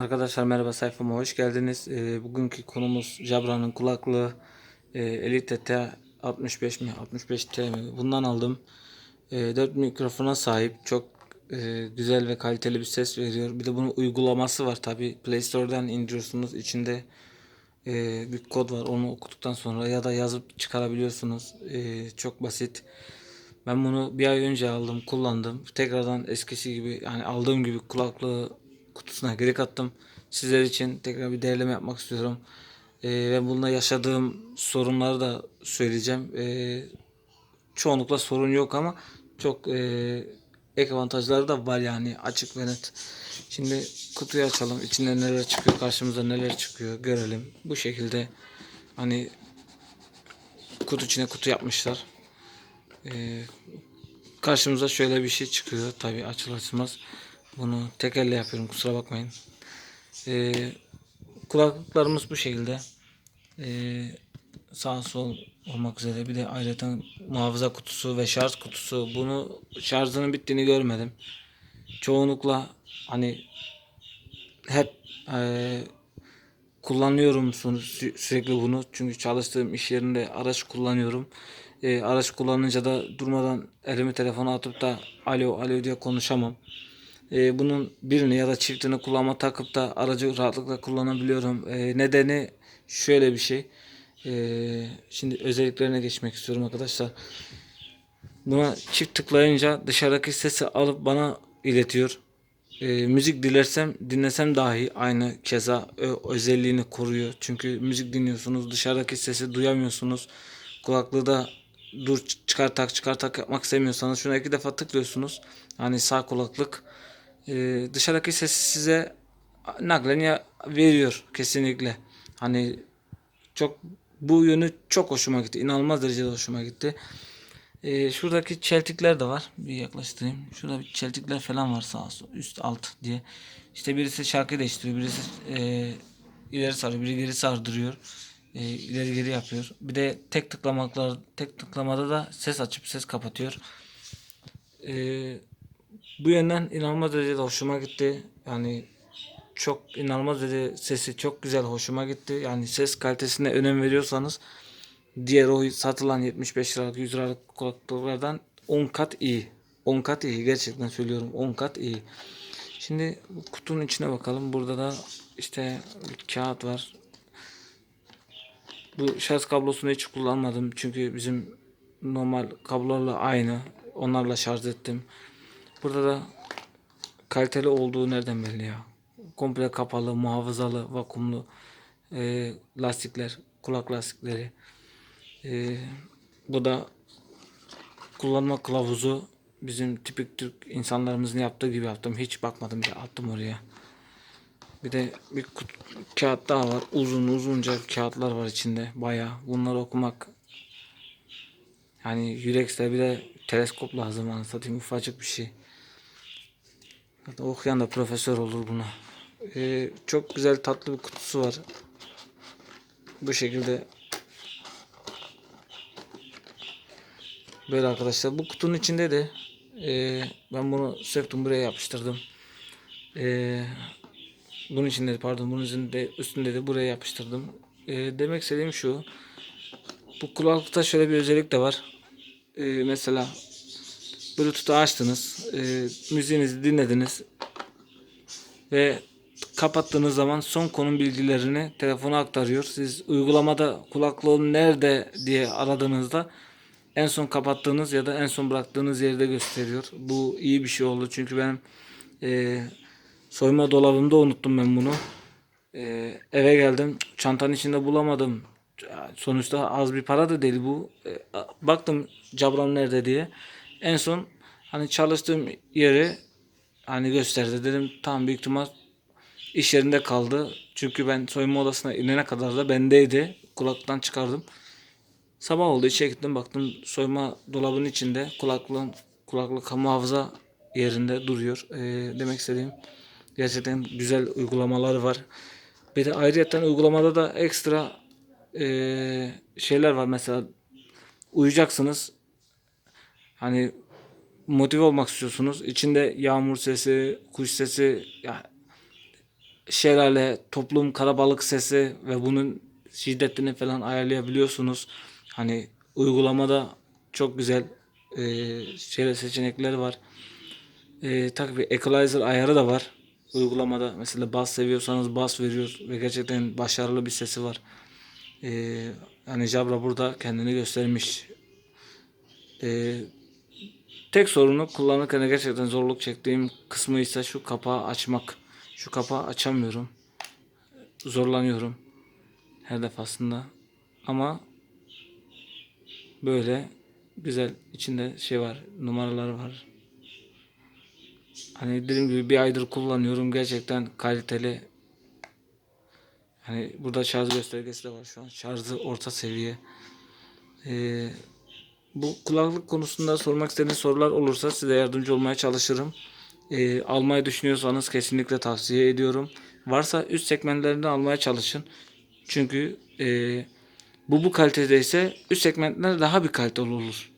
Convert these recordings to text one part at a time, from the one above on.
Arkadaşlar merhaba sayfama hoş geldiniz. Ee, bugünkü konumuz Jabra'nın kulaklığı e, Elite T 65 mi 65T mi bundan aldım. E, 4 mikrofona sahip çok e, güzel ve kaliteli bir ses veriyor. Bir de bunun uygulaması var tabi Play Store'dan indiriyorsunuz. İçinde e, bir kod var onu okuduktan sonra ya da yazıp çıkarabiliyorsunuz. E, çok basit. Ben bunu bir ay önce aldım, kullandım. Tekrardan eskisi gibi yani aldığım gibi kulaklığı kutusuna geri kattım. Sizler için tekrar bir değerleme yapmak istiyorum. Ee, ve bununla yaşadığım sorunları da söyleyeceğim. Ee, çoğunlukla sorun yok ama çok e, ek avantajları da var yani açık ve net. Şimdi kutuyu açalım. İçinde neler çıkıyor, karşımıza neler çıkıyor görelim. Bu şekilde hani kutu içine kutu yapmışlar. Ee, karşımıza şöyle bir şey çıkıyor. Tabi açıl açılmaz. Bunu tek elle yapıyorum kusura bakmayın. Ee, kulaklıklarımız bu şekilde. Ee, sağ sol olmak üzere bir de ayrıca muhafaza kutusu ve şarj kutusu. Bunu şarjının bittiğini görmedim. Çoğunlukla hani hep eee kullanıyorum sü- sürekli bunu. Çünkü çalıştığım iş yerinde araç kullanıyorum. Ee, araç kullanınca da durmadan elimi telefona atıp da alo alo diye konuşamam. Ee, bunun birini ya da çiftini kulağıma takıp da aracı rahatlıkla kullanabiliyorum. Ee, nedeni şöyle bir şey. Ee, şimdi özelliklerine geçmek istiyorum arkadaşlar. Buna çift tıklayınca dışarıdaki sesi alıp bana iletiyor. Ee, müzik dilersem dinlesem dahi aynı keza ö- özelliğini koruyor. Çünkü müzik dinliyorsunuz dışarıdaki sesi duyamıyorsunuz. Kulaklığı da dur çıkar tak çıkar tak yapmak istemiyorsanız şuna iki defa tıklıyorsunuz. Hani sağ kulaklık Ee, dışarıdaki sesi size naklen veriyor kesinlikle. Hani çok bu yönü çok hoşuma gitti. İnanılmaz derecede hoşuma gitti. Ee, şuradaki çeltikler de var. Bir yaklaştırayım. Şurada bir çeltikler falan var sağ sol, üst alt diye. İşte birisi şarkı değiştiriyor. Birisi e, ileri sarıyor. Biri geri sardırıyor. E, ileri geri yapıyor. Bir de tek tıklamaklar tek tıklamada da ses açıp ses kapatıyor. E, bu yönden inanılmaz derecede hoşuma gitti. Yani çok inanılmaz derece sesi çok güzel hoşuma gitti. Yani ses kalitesine önem veriyorsanız diğer o satılan 75 liralık 100 liralık kulaklıklardan 10 kat iyi. 10 kat iyi gerçekten söylüyorum 10 kat iyi. Şimdi kutunun içine bakalım. Burada da işte kağıt var. Bu şarj kablosunu hiç kullanmadım. Çünkü bizim normal kablolarla aynı. Onlarla şarj ettim. Burada da kaliteli olduğu nereden belli ya? Komple kapalı, muhafazalı, vakumlu e, lastikler, kulak lastikleri. E, bu da kullanma kılavuzu bizim tipik Türk insanlarımızın yaptığı gibi yaptım. Hiç bakmadım bile attım oraya. Bir de bir kut- kağıt daha var. Uzun uzunca kağıtlar var içinde. Bayağı. Bunları okumak yani yürekse bir de teleskop lazım anasını satayım ufacık bir şey. Hatta okuyan da profesör olur buna. Ee, çok güzel tatlı bir kutusu var. Bu şekilde böyle arkadaşlar. Bu kutunun içinde de e, ben bunu söktüm buraya yapıştırdım. E, bunun içinde pardon bunun üstünde, üstünde de buraya yapıştırdım. E, demek istediğim şu. Bu kulaklıkta şöyle bir özellik de var. E, mesela Bluetooth'u açtınız. E, müziğinizi dinlediniz. Ve kapattığınız zaman son konum bilgilerini telefona aktarıyor. Siz uygulamada kulaklığın nerede diye aradığınızda en son kapattığınız ya da en son bıraktığınız yerde gösteriyor. Bu iyi bir şey oldu çünkü benim e, soyma dolabımda unuttum ben bunu. E, eve geldim çantanın içinde bulamadım. Sonuçta az bir para da değil bu. E, baktım cabram nerede diye. En son hani çalıştığım yeri hani gösterdi. Dedim tamam büyük ihtimal iş yerinde kaldı. Çünkü ben soyunma odasına inene kadar da bendeydi. Kulaktan çıkardım. Sabah oldu içeri gittim baktım soyma dolabının içinde kulaklığın kulaklık muhafaza yerinde duruyor. Ee, demek istediğim gerçekten güzel uygulamaları var. Bir de ayrıyeten uygulamada da ekstra ee, şeyler var mesela uyuyacaksınız. Hani motive olmak istiyorsunuz. İçinde yağmur sesi, kuş sesi, ya şelale, toplum, karabalık sesi ve bunun şiddetini falan ayarlayabiliyorsunuz. Hani uygulamada çok güzel e, şeyler seçenekleri var. E, tabii equalizer ayarı da var. Uygulamada mesela bas seviyorsanız bas veriyor ve gerçekten başarılı bir sesi var. E, Jabra burada kendini göstermiş. E, tek sorunu kullanırken gerçekten zorluk çektiğim kısmı ise şu kapağı açmak. Şu kapağı açamıyorum. Zorlanıyorum her defasında. Ama böyle güzel içinde şey var, numaralar var. Hani dediğim gibi bir aydır kullanıyorum. Gerçekten kaliteli. Hani burada şarj göstergesi de var şu an. Şarjı orta seviye. Ee, bu kulaklık konusunda sormak istediğiniz sorular olursa size yardımcı olmaya çalışırım. Ee, almayı düşünüyorsanız kesinlikle tavsiye ediyorum. Varsa üst segmentlerinde almaya çalışın. Çünkü e, bu bu kalitede ise üst segmentler daha bir kaliteli olur.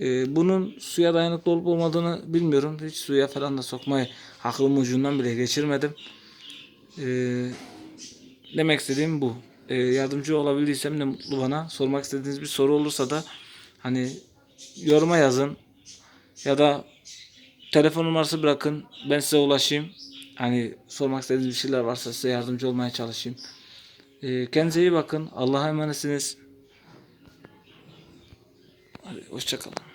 Ee, bunun suya dayanıklı olup olmadığını bilmiyorum. Hiç suya falan da sokmayı aklımın ucundan bile geçirmedim. Ee, demek istediğim bu. Ee, yardımcı olabildiysem ne mutlu bana. Sormak istediğiniz bir soru olursa da hani yoruma yazın ya da telefon numarası bırakın. Ben size ulaşayım. Hani sormak istediğiniz bir şeyler varsa size yardımcı olmaya çalışayım. Ee, kendinize iyi bakın. Allah'a emanetsiniz. Hadi hoşçakalın.